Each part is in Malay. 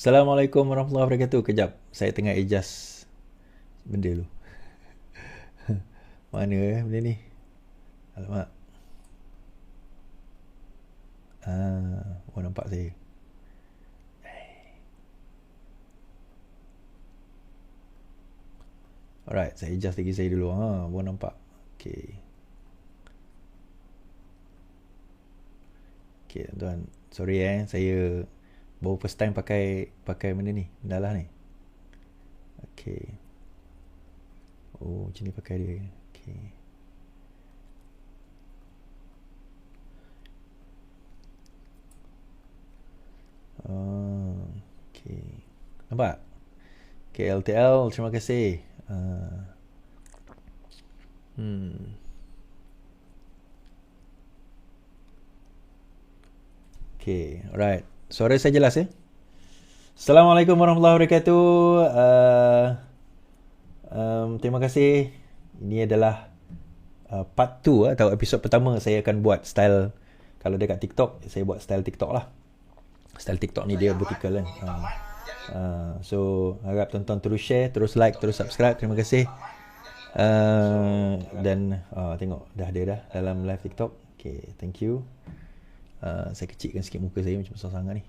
Assalamualaikum warahmatullahi wabarakatuh. Kejap, saya tengah adjust benda dulu. Mana eh benda ni? Alamak. Ah, oh nampak saya. Alright, saya adjust lagi saya dulu. Ha, baru nampak. Okay. Okay, tuan. Sorry eh, saya baru first time pakai pakai benda ni. Benda lah ni. Okay. Oh, macam ni pakai dia. Okay. Oh, okay. Nampak? Okay, LTL, terima kasih. Uh, hmm. Okay, alright. Suara saya jelas ya? Assalamualaikum warahmatullahi wabarakatuh. Uh, um, terima kasih. Ini adalah uh, part 2 atau episod pertama saya akan buat style kalau dekat TikTok, saya buat style TikTok lah. Style TikTok ni dia vertical kan. Uh. Uh, so harap tonton terus share, terus like, terus subscribe. Terima kasih. Uh, dan uh, tengok dah ada dah dalam live TikTok. Okay, thank you. Uh, saya kecilkan sikit muka saya macam besar sangat ni.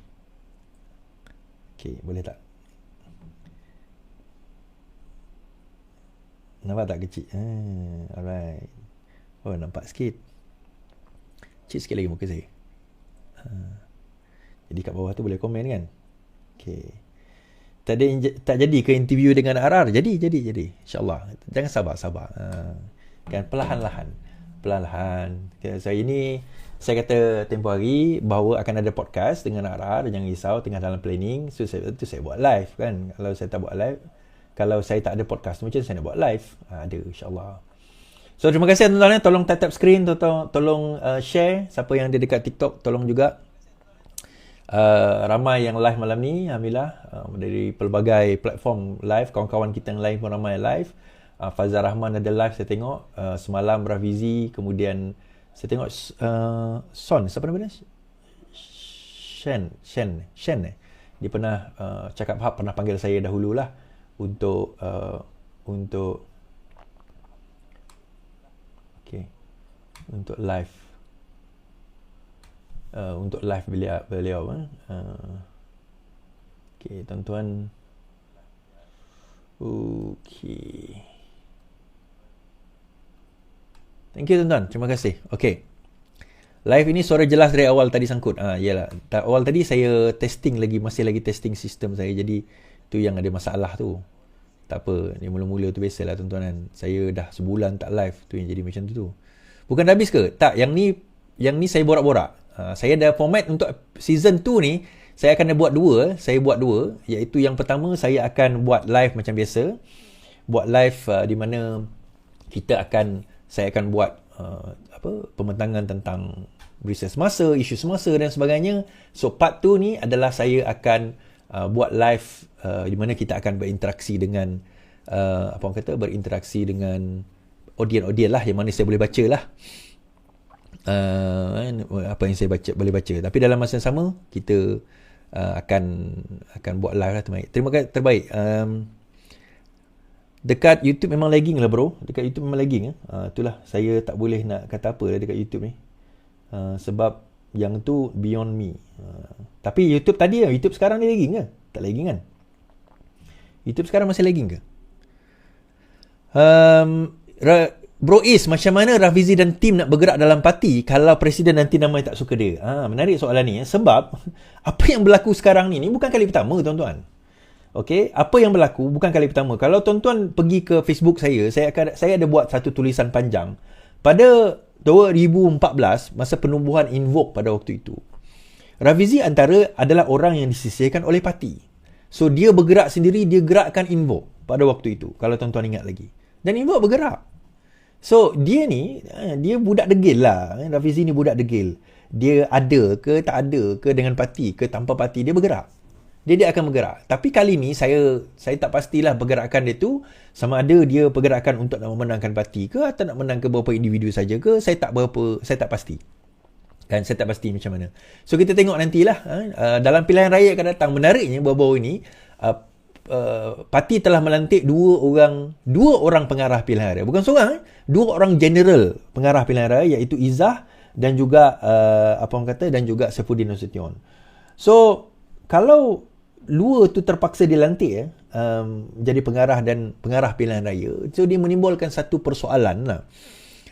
Okay, boleh tak? Nampak tak kecil? Uh, alright. Oh, nampak sikit. Kecil sikit lagi muka saya. Uh, jadi kat bawah tu boleh komen kan? Okay tak ada tak jadi ke interview dengan RR jadi jadi jadi insyaallah jangan sabar sabar ha. kan perlahan-lahan perlahan-lahan so ini saya kata tempoh hari bahawa akan ada podcast dengan RR jangan risau tengah dalam planning. So saya tu saya buat live kan? Kalau saya tak buat live kalau saya tak ada podcast macam saya nak buat live. Ha, ada insyaallah. So terima kasih tuan-tuan tolong tap tap screen tolong tolong uh, share siapa yang ada dekat TikTok tolong juga. Uh, ramai yang live malam ni Alhamdulillah. Uh, dari pelbagai platform live kawan-kawan kita yang lain pun ramai live. Uh, Fazal Rahman ada live saya tengok. Uh, semalam Rafizi kemudian saya tengok uh, Son siapa nama dia Shen Shen Shen eh dia pernah uh, cakap hap pernah panggil saya dahululah untuk uh, untuk okay untuk live uh, untuk live beliau beliau eh. Uh, okey tuan-tuan. Okey. Thank you tuan-tuan. Terima kasih. Okey. Live ini suara jelas dari awal tadi sangkut. Ah, uh, iyalah. Awal tadi saya testing lagi masih lagi testing sistem saya. Jadi tu yang ada masalah tu. Tak apa, ni mula-mula tu biasalah tuan-tuan kan. Saya dah sebulan tak live tu yang jadi macam tu tu. Bukan dah habis ke? Tak, yang ni yang ni saya borak-borak. Ha, saya ada format untuk season 2 ni saya akan buat dua saya buat dua iaitu yang pertama saya akan buat live macam biasa buat live uh, di mana kita akan saya akan buat uh, apa pembentangan tentang berita semasa isu semasa dan sebagainya. So part 2 ni adalah saya akan uh, buat live uh, di mana kita akan berinteraksi dengan uh, apa orang kata berinteraksi dengan audien-audien lah yang mana saya boleh baca lah. Uh, apa yang saya baca boleh baca. Tapi dalam masa yang sama kita uh, akan akan buat live lah. Terbaik terima kasih. Terbaik um, dekat YouTube memang lagging lah bro dekat YouTube memang lagging eh. uh, itulah saya tak boleh nak kata apa lah dekat YouTube ni uh, sebab yang tu beyond me uh, tapi YouTube tadi YouTube sekarang ni lagging ke tak lagging kan YouTube sekarang masih lagging ke um, Bro Is, macam mana Rafizi dan tim nak bergerak dalam parti kalau presiden nanti nama tak suka dia? Ha, menarik soalan ni. Ya. Sebab apa yang berlaku sekarang ni, ni bukan kali pertama tuan-tuan. Okay, apa yang berlaku bukan kali pertama. Kalau tuan-tuan pergi ke Facebook saya, saya akan saya ada buat satu tulisan panjang. Pada 2014, masa penubuhan Invoke pada waktu itu, Rafizi antara adalah orang yang disisihkan oleh parti. So, dia bergerak sendiri, dia gerakkan Invoke pada waktu itu. Kalau tuan-tuan ingat lagi. Dan Invoke bergerak. So dia ni eh, dia budak degil lah. Eh, Rafizi ni budak degil. Dia ada ke tak ada ke dengan parti ke tanpa parti dia bergerak. Dia dia akan bergerak. Tapi kali ni saya saya tak pastilah pergerakan dia tu sama ada dia pergerakan untuk nak memenangkan parti ke atau nak menang ke beberapa individu saja ke saya tak berapa saya tak pasti. Kan saya tak pasti macam mana. So kita tengok nantilah uh, dalam pilihan raya akan datang menariknya baru-baru ini uh, uh, parti telah melantik dua orang dua orang pengarah pilihan raya. Bukan seorang, eh? dua orang general pengarah pilihan raya iaitu Izzah dan juga uh, apa orang kata dan juga Saifuddin Nasution. So kalau dua tu terpaksa dilantik ya, um, jadi pengarah dan pengarah pilihan raya, so dia menimbulkan satu persoalan lah.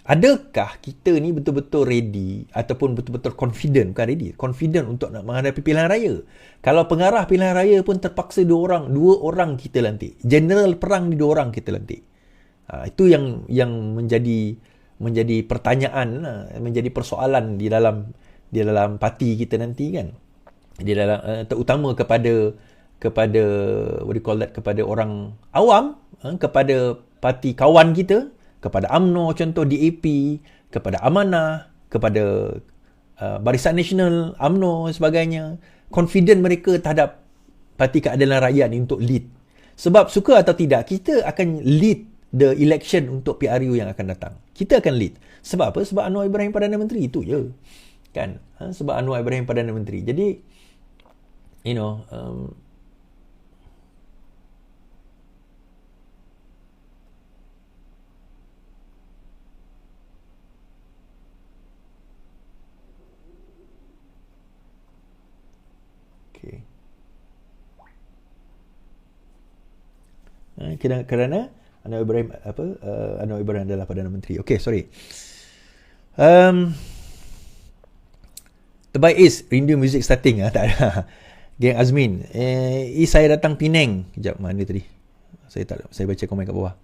Adakah kita ni betul-betul ready ataupun betul-betul confident, bukan ready, confident untuk nak menghadapi pilihan raya? Kalau pengarah pilihan raya pun terpaksa dua orang, dua orang kita lantik. General perang ni dua orang kita lantik. Ha, itu yang yang menjadi menjadi pertanyaan, lah, menjadi persoalan di dalam di dalam parti kita nanti kan. Di dalam uh, terutama kepada kepada what do you call that kepada orang awam, uh, kepada parti kawan kita kepada AMNO contoh DAP kepada Amanah kepada uh, Barisan Nasional AMNO sebagainya confident mereka terhadap Parti Keadilan Rakyat ni untuk lead. Sebab suka atau tidak kita akan lead the election untuk PRU yang akan datang. Kita akan lead. Sebab apa? Sebab Anwar Ibrahim Perdana Menteri itu je. Kan? Ha? sebab Anwar Ibrahim Perdana Menteri. Jadi you know um, Eh, kerana, kerana Anwar Ibrahim apa uh, Anwar Ibrahim adalah Perdana Menteri. Okay, sorry. Um, terbaik is rindu music starting ah tak ada. Geng Azmin. Eh, saya datang Penang. Kejap mana tadi? Saya tak saya baca komen kat bawah.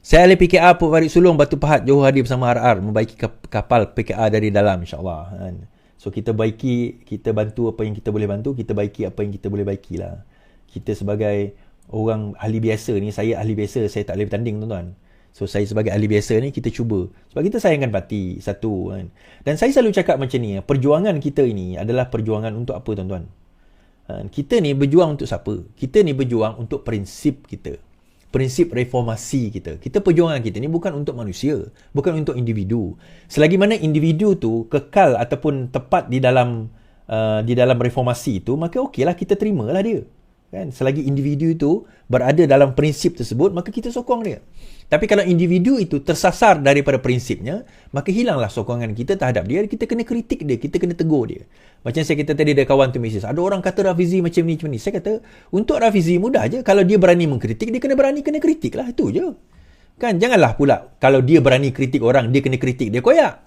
Saya ahli PKA Puk Farid Sulong Batu Pahat Johor hadir bersama RR membaiki kapal PKA dari dalam insyaallah kan. So kita baiki kita bantu apa yang kita boleh bantu, kita baiki apa yang kita boleh baikilah. Kita sebagai orang ahli biasa ni saya ahli biasa saya tak boleh bertanding tuan-tuan so saya sebagai ahli biasa ni kita cuba sebab kita sayangkan parti satu kan dan saya selalu cakap macam ni perjuangan kita ini adalah perjuangan untuk apa tuan-tuan kita ni berjuang untuk siapa? Kita ni berjuang untuk prinsip kita. Prinsip reformasi kita. Kita perjuangan kita ni bukan untuk manusia bukan untuk individu. Selagi mana individu tu kekal ataupun tepat di dalam uh, di dalam reformasi itu maka okeylah kita terimalah dia kan? Selagi individu itu berada dalam prinsip tersebut maka kita sokong dia. Tapi kalau individu itu tersasar daripada prinsipnya maka hilanglah sokongan kita terhadap dia. Kita kena kritik dia kita kena tegur dia. Macam saya kata tadi ada kawan tu mesej ada orang kata Rafizi macam ni macam ni. Saya kata untuk Rafizi mudah je. Kalau dia berani mengkritik dia kena berani kena kritik lah. Itu je. Kan? Janganlah pula kalau dia berani kritik orang dia kena kritik dia koyak.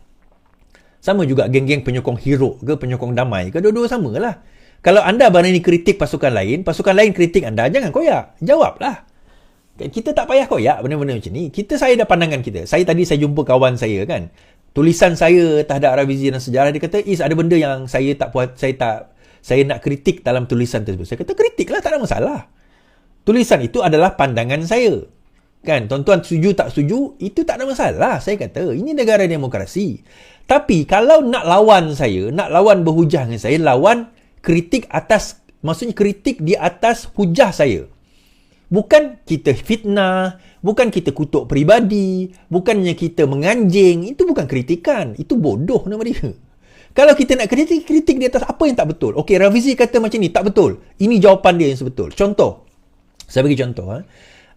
Sama juga geng-geng penyokong hero ke penyokong damai ke dua-dua sama lah kalau anda berani kritik pasukan lain, pasukan lain kritik anda, jangan koyak. Jawablah. Kita tak payah koyak benda-benda macam ni. Kita saya ada pandangan kita. Saya tadi saya jumpa kawan saya kan. Tulisan saya terhadap Ravizi dan sejarah dia kata, "Is ada benda yang saya tak puas, saya tak saya nak kritik dalam tulisan tersebut." Saya kata, "Kritiklah, tak ada masalah." Tulisan itu adalah pandangan saya. Kan, tuan-tuan setuju tak setuju, itu tak ada masalah. Saya kata, ini negara demokrasi. Tapi kalau nak lawan saya, nak lawan berhujah dengan saya, lawan kritik atas maksudnya kritik di atas hujah saya. Bukan kita fitnah bukan kita kutuk peribadi bukannya kita menganjing itu bukan kritikan. Itu bodoh nama dia. Kalau kita nak kritik kritik di atas apa yang tak betul? Okey Rafizi kata macam ni tak betul. Ini jawapan dia yang sebetul. Contoh. Saya bagi contoh ha?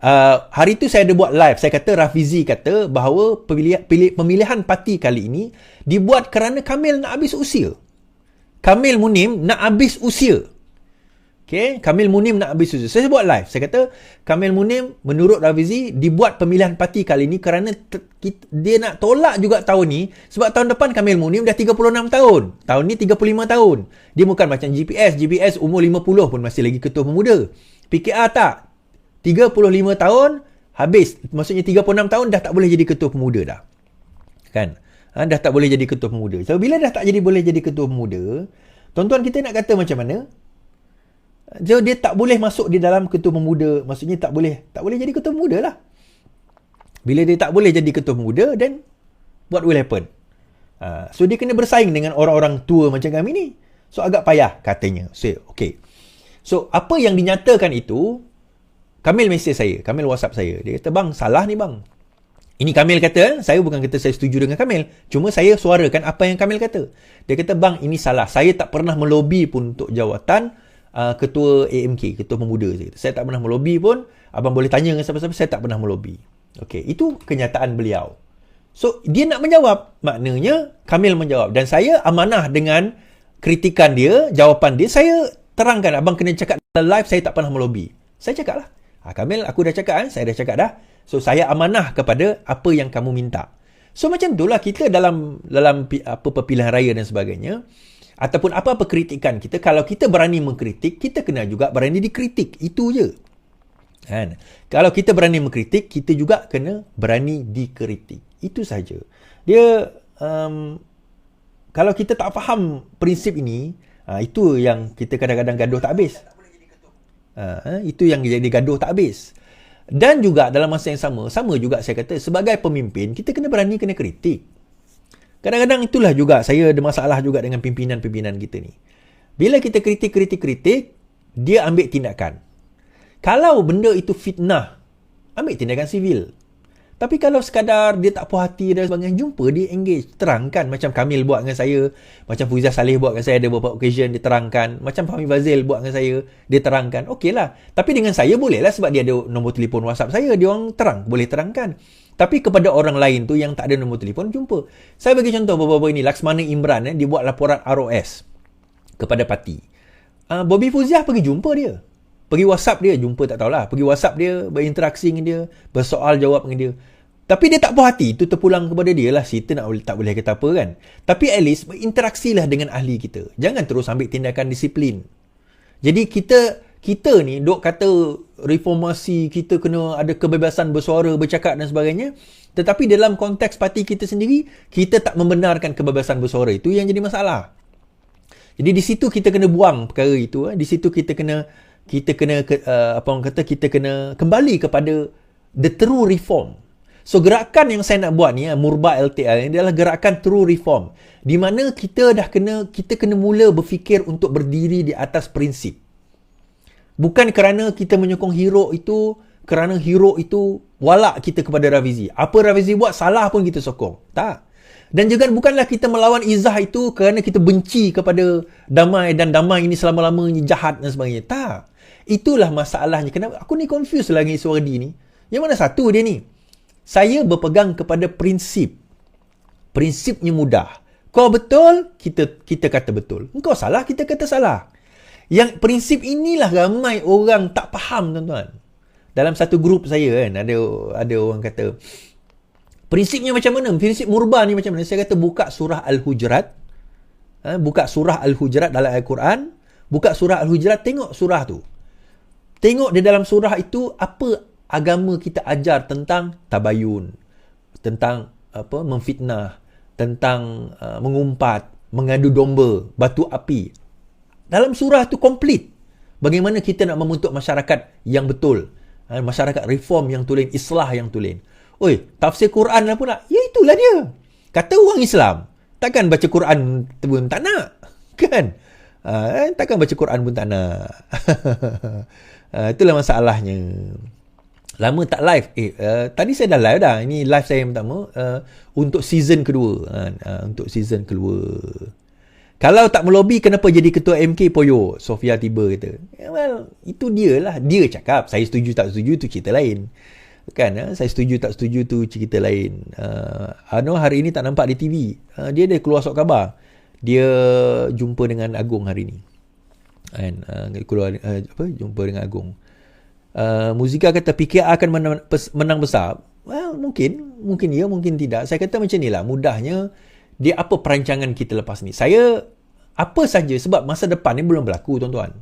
uh, hari tu saya ada buat live. Saya kata Rafizi kata bahawa pemilihan, pemilihan parti kali ini dibuat kerana Kamil nak habis usia Kamil Munim nak habis usia. Okay, Kamil Munim nak habis usia. Saya buat live. Saya kata, Kamil Munim menurut Ravizi dibuat pemilihan parti kali ini kerana dia nak tolak juga tahun ni sebab tahun depan Kamil Munim dah 36 tahun. Tahun ni 35 tahun. Dia bukan macam GPS. GPS umur 50 pun masih lagi ketua pemuda. PKR tak. 35 tahun habis. Maksudnya 36 tahun dah tak boleh jadi ketua pemuda dah. Kan? Ha, dah tak boleh jadi ketua pemuda. So bila dah tak jadi boleh jadi ketua pemuda, tuan-tuan kita nak kata macam mana? So dia tak boleh masuk di dalam ketua pemuda, maksudnya tak boleh tak boleh jadi ketua pemuda lah. Bila dia tak boleh jadi ketua pemuda, then what will happen? Ha, so dia kena bersaing dengan orang-orang tua macam kami ni. So agak payah katanya. So okay. So apa yang dinyatakan itu, Kamil mesej saya, Kamil WhatsApp saya. Dia kata, bang salah ni bang. Ini Kamil kata, saya bukan kata saya setuju dengan Kamil. Cuma saya suarakan apa yang Kamil kata. Dia kata, bang ini salah. Saya tak pernah melobi pun untuk jawatan uh, ketua AMK, ketua pemuda. Saya, saya tak pernah melobi pun. Abang boleh tanya dengan siapa-siapa, saya tak pernah melobi. Okey, itu kenyataan beliau. So, dia nak menjawab. Maknanya, Kamil menjawab. Dan saya amanah dengan kritikan dia, jawapan dia. Saya terangkan, abang kena cakap dalam live, saya tak pernah melobi. Saya cakap lah. Ha, Kamil, aku dah cakap kan? Saya dah cakap dah. So saya amanah kepada apa yang kamu minta. So macam itulah kita dalam dalam apa pilihan raya dan sebagainya ataupun apa-apa kritikan kita kalau kita berani mengkritik kita kena juga berani dikritik. Itu je. Kan? Kalau kita berani mengkritik kita juga kena berani dikritik. Itu saja. Dia um, kalau kita tak faham prinsip ini uh, itu yang kita kadang-kadang gaduh tak habis. Uh, itu yang jadi gaduh tak habis. Dan juga dalam masa yang sama, sama juga saya kata sebagai pemimpin, kita kena berani kena kritik. Kadang-kadang itulah juga saya ada masalah juga dengan pimpinan-pimpinan kita ni. Bila kita kritik-kritik-kritik, dia ambil tindakan. Kalau benda itu fitnah, ambil tindakan sivil. Tapi kalau sekadar dia tak puas hati dan sebagainya, jumpa dia engage, terangkan macam Kamil buat dengan saya, macam Fuzia Saleh buat dengan saya ada beberapa occasion dia terangkan, macam Fahmi Fazil buat dengan saya, dia terangkan. Okey lah. Tapi dengan saya boleh lah sebab dia ada nombor telefon WhatsApp saya, dia orang terang, boleh terangkan. Tapi kepada orang lain tu yang tak ada nombor telefon, jumpa. Saya bagi contoh beberapa ini, Laksmana Imran, eh, dia buat laporan ROS kepada parti. Uh, Bobby Fuziah pergi jumpa dia. Pergi WhatsApp dia, jumpa tak tahulah. Pergi WhatsApp dia, berinteraksi dengan dia, bersoal jawab dengan dia. Tapi dia tak puas hati, itu terpulang kepada dia lah. Kita nak, tak boleh kata apa kan. Tapi at least, berinteraksilah dengan ahli kita. Jangan terus ambil tindakan disiplin. Jadi kita, kita ni dok kata reformasi, kita kena ada kebebasan bersuara, bercakap dan sebagainya. Tetapi dalam konteks parti kita sendiri, kita tak membenarkan kebebasan bersuara. Itu yang jadi masalah. Jadi di situ kita kena buang perkara itu. Eh. Di situ kita kena kita kena uh, apa orang kata kita kena kembali kepada the true reform. So gerakan yang saya nak buat ni eh, Murba LTL ini adalah gerakan true reform di mana kita dah kena kita kena mula berfikir untuk berdiri di atas prinsip. Bukan kerana kita menyokong hero itu kerana hero itu walak kita kepada Ravizi. Apa Ravizi buat salah pun kita sokong. Tak. Dan juga bukanlah kita melawan Izzah itu kerana kita benci kepada damai dan damai ini selama-lamanya jahat dan sebagainya. Tak. Itulah masalahnya. Kenapa aku ni confused lagi suara di ni. Yang mana satu dia ni? Saya berpegang kepada prinsip. Prinsipnya mudah. Kau betul, kita kita kata betul. Engkau salah, kita kata salah. Yang prinsip inilah ramai orang tak faham tuan-tuan. Dalam satu grup saya kan, ada ada orang kata, prinsipnya macam mana? Prinsip murba ni macam mana? Saya kata buka surah Al-Hujurat. Ha, buka surah Al-Hujurat dalam Al-Quran. Buka surah Al-Hujurat, tengok surah tu. Tengok di dalam surah itu apa agama kita ajar tentang tabayun, tentang apa memfitnah, tentang uh, mengumpat, mengadu domba, batu api. Dalam surah itu komplit. Bagaimana kita nak membentuk masyarakat yang betul. Ha, masyarakat reform yang tulen, islah yang tulen. Oi, tafsir Quran lah pula. Ya itulah dia. Kata orang Islam, takkan baca Quran pun tak nak. Kan? Ha, takkan baca Quran pun tak nak. uh, itulah masalahnya. Lama tak live. Eh, uh, tadi saya dah live dah. Ini live saya yang pertama. Uh, untuk season kedua. Uh, uh, untuk season kedua. Kalau tak melobi, kenapa jadi ketua MK Poyo? Sofia tiba kata. Yeah, well, itu dia lah. Dia cakap. Saya setuju tak setuju, tu cerita lain. Kan? Uh, saya setuju tak setuju, tu cerita lain. Uh, Ano hari ini tak nampak di TV. Uh, dia ada keluar sok khabar. Dia jumpa dengan Agung hari ini. And, uh, keluar, uh, apa? Jumpa dengan Agung. Uh, Muzika kata PKR akan menang, besar. Well, mungkin. Mungkin ya, mungkin tidak. Saya kata macam inilah. Mudahnya, dia apa perancangan kita lepas ni. Saya, apa saja sebab masa depan ni belum berlaku, tuan-tuan.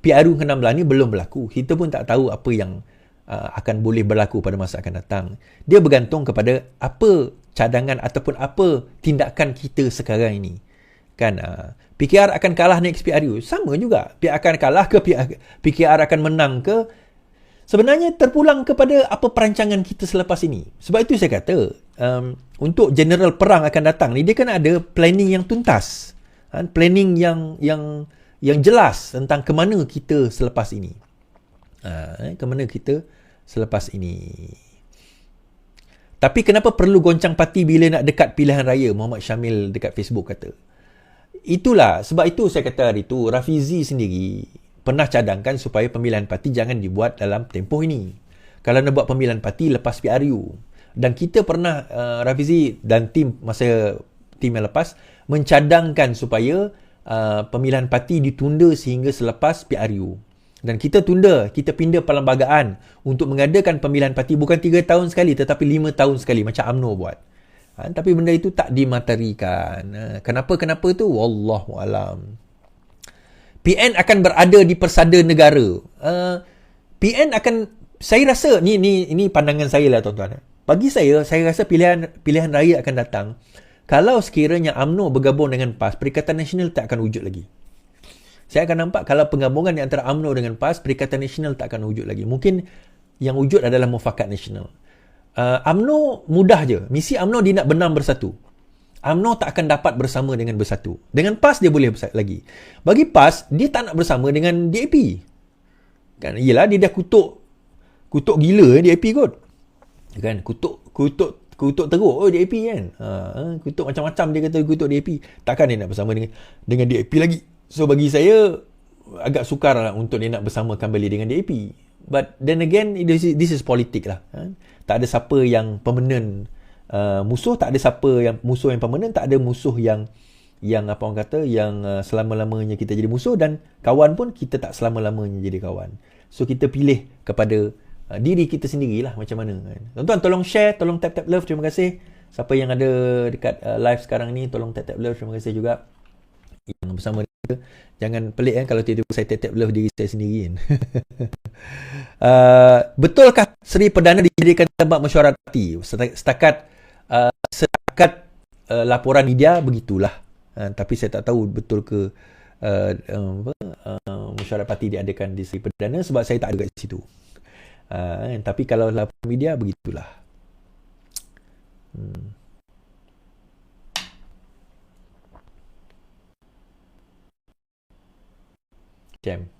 PRU ke-16 ni belum berlaku. Kita pun tak tahu apa yang uh, akan boleh berlaku pada masa akan datang. Dia bergantung kepada apa cadangan ataupun apa tindakan kita sekarang ini. Kan, uh, PKR akan kalah next PRU. Sama juga. PKR akan kalah ke PKR akan menang ke sebenarnya terpulang kepada apa perancangan kita selepas ini. Sebab itu saya kata, um, untuk general perang akan datang ni, dia kan ada planning yang tuntas. Kan? Planning yang yang yang jelas tentang ke mana kita selepas ini. Uh, ke mana kita selepas ini. Tapi kenapa perlu goncang parti bila nak dekat pilihan raya? Muhammad Syamil dekat Facebook kata. Itulah, sebab itu saya kata hari itu, Rafizi sendiri pernah cadangkan supaya pemilihan parti jangan dibuat dalam tempoh ini. Kalau nak buat pemilihan parti, lepas PRU. Dan kita pernah, uh, Rafizi dan tim masa tim yang lepas, mencadangkan supaya uh, pemilihan parti ditunda sehingga selepas PRU. Dan kita tunda, kita pindah perlembagaan untuk mengadakan pemilihan parti bukan 3 tahun sekali tetapi 5 tahun sekali macam AMNO buat. Ha, tapi benda itu tak dimaterikan. Ha, kenapa-kenapa tu? Wallahu alam. PN akan berada di persada negara. Uh, ha, PN akan saya rasa ni ni ini pandangan saya lah tuan-tuan. Bagi saya, saya rasa pilihan pilihan raya akan datang kalau sekiranya AMNO bergabung dengan PAS, Perikatan Nasional tak akan wujud lagi saya akan nampak kalau penggabungan antara UMNO dengan PAS, Perikatan Nasional tak akan wujud lagi. Mungkin yang wujud adalah mufakat nasional. Uh, UMNO mudah je. Misi UMNO dia nak benam bersatu. UMNO tak akan dapat bersama dengan bersatu. Dengan PAS dia boleh bersatu lagi. Bagi PAS, dia tak nak bersama dengan DAP. Kan? Yelah, dia dah kutuk kutuk gila eh, DAP kot. Kan? Kutuk, kutuk kutuk teruk oh DAP kan. Ha, ha, kutuk macam-macam dia kata kutuk DAP. Takkan dia nak bersama dengan dengan DAP lagi. So bagi saya agak sukar lah untuk dia nak bersama kembali dengan DAP. But then again this is, this is politik lah. Ha? Tak ada siapa yang permanent uh, musuh, tak ada siapa yang musuh yang permanent, tak ada musuh yang yang apa orang kata yang uh, selama-lamanya kita jadi musuh dan kawan pun kita tak selama-lamanya jadi kawan. So kita pilih kepada uh, diri kita sendirilah macam mana kan. Tuan-tuan tolong share, tolong tap tap love. Terima kasih. Siapa yang ada dekat uh, live sekarang ni tolong tap tap love. Terima kasih juga yang bersama dia. Jangan pelik kan kalau tiba-tiba saya tetap love diri saya sendiri kan. uh, betulkah Seri Perdana dijadikan tempat mesyuarat parti? Setakat uh, setakat uh, laporan media begitulah. Uh, tapi saya tak tahu betul ke uh, uh, uh, mesyuarat parti diadakan di Seri Perdana sebab saya tak ada kat situ. Uh, tapi kalau laporan media begitulah. Hmm. Jam.